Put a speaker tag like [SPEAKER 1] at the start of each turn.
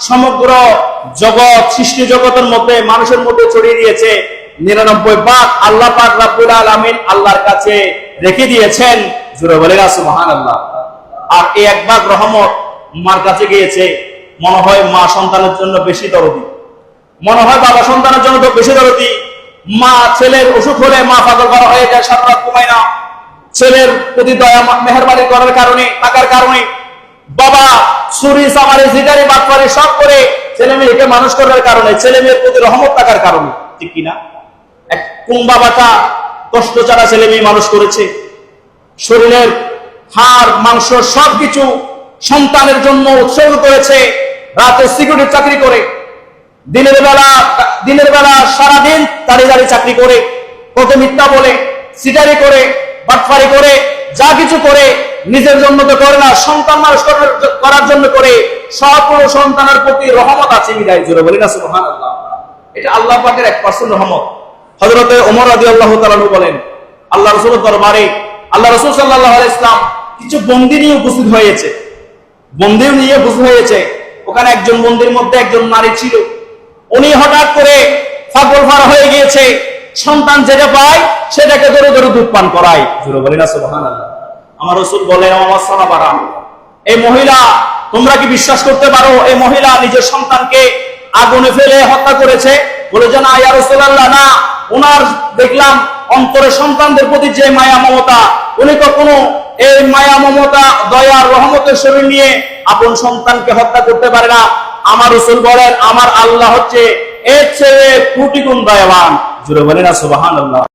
[SPEAKER 1] সমগ্র জগৎ, সৃষ্টি জগতের মধ্যে, মানুষের মধ্যে ছড়িয়ে দিয়েছে। নিরানব্বই আল্লাহ পাক আল্লাহর কাছে রেখে দিয়েছেন। জুড়ে আল্লাহ আর এই এক ভাগ রহমত মার কাছে গিয়েছে। মনে হয় মা সন্তানের জন্য বেশি দরদি। মনে হয় বাবা সন্তানের জন্য তো বেশি দরদি মা ছেলের অসুখ হলে মা পাগল করা হয়ে যায়, সারা রাত না। ছেলের প্রতি দয়া মেহরবানি করার কারণে টাকার কারণে। বাবা চুরি সামারি, জিগারি, বাটপারি সব করে ছেলে মেয়েকে মানুষ করার কারণে, ছেলে মেয়ের প্রতি রহমত থাকার কারণে। ঠিক কিনা? এক কোন বাবাটা কষ্ট ছাড়া ছেলে মেয়ে মানুষ করেছে? শরীরের হাড়, মাংস সবকিছু সন্তানের জন্য উৎসর্গ করেছে। রাতে সিকিউরিটি চাকরি করে। দিনের বেলা দিনের বেলা সারাদিন দাঁড়িয়ে দাঁড়িয়ে চাকরি করে, কত মিথ্যা বলে, সিটারি করে, বাটফারি করে, যা কিছু করে, নিজের জন্য তো করে না, সন্তান মানুষ করার- জন্য করে সকল সন্তানের প্রতি রহমত আছে, বিদায় জুড়ে বলি না, সুবহানাল্লাহ। এটা আল্লাহ পাকের এক পার্সেন্ট রহমত। হজরতে ওমর আদি আল্লাহ তালু বলেন, আল্লাহ রসুল দরবারে, আল্লাহ রসুল সাল্লাহ ইসলাম কিছু বন্দি নিয়ে উপস্থিত হয়েছে। বন্দিও নিয়ে উপস্থিত হয়েছে। ওখানে একজন বন্দির মধ্যে একজন নারী ছিল। উনি হঠাৎ করে ফাগল ফার হয়ে গিয়েছে। সন্তান যেটা পায় সেটাকে ধরে ধরে দুধ পান করায়। বলি না সুবহান আমার রসুল বলেন আমার সানা বাড়া। এই মহিলা তোমরা কি বিশ্বাস করতে পারো? এই মহিলা নিজের সন্তানকে আগুনে ফেলে হত্যা করেছে। বলে যে না ইয়া রাসূলুল্লাহ না। ওনার দেখলাম অন্তরে সন্তানদের প্রতি যে মায়া মমতা। উনি কখনো এই মায়া মমতা দয়া রহমতের শরীর নিয়ে আপন সন্তানকে হত্যা করতে পারে না। আমার রসুল বলেন, আমার আল্লাহ হচ্ছে এর চেয়ে কোটি গুণ দয়াবান। জুড়ে বলেন না, সুবহানাল্লাহ।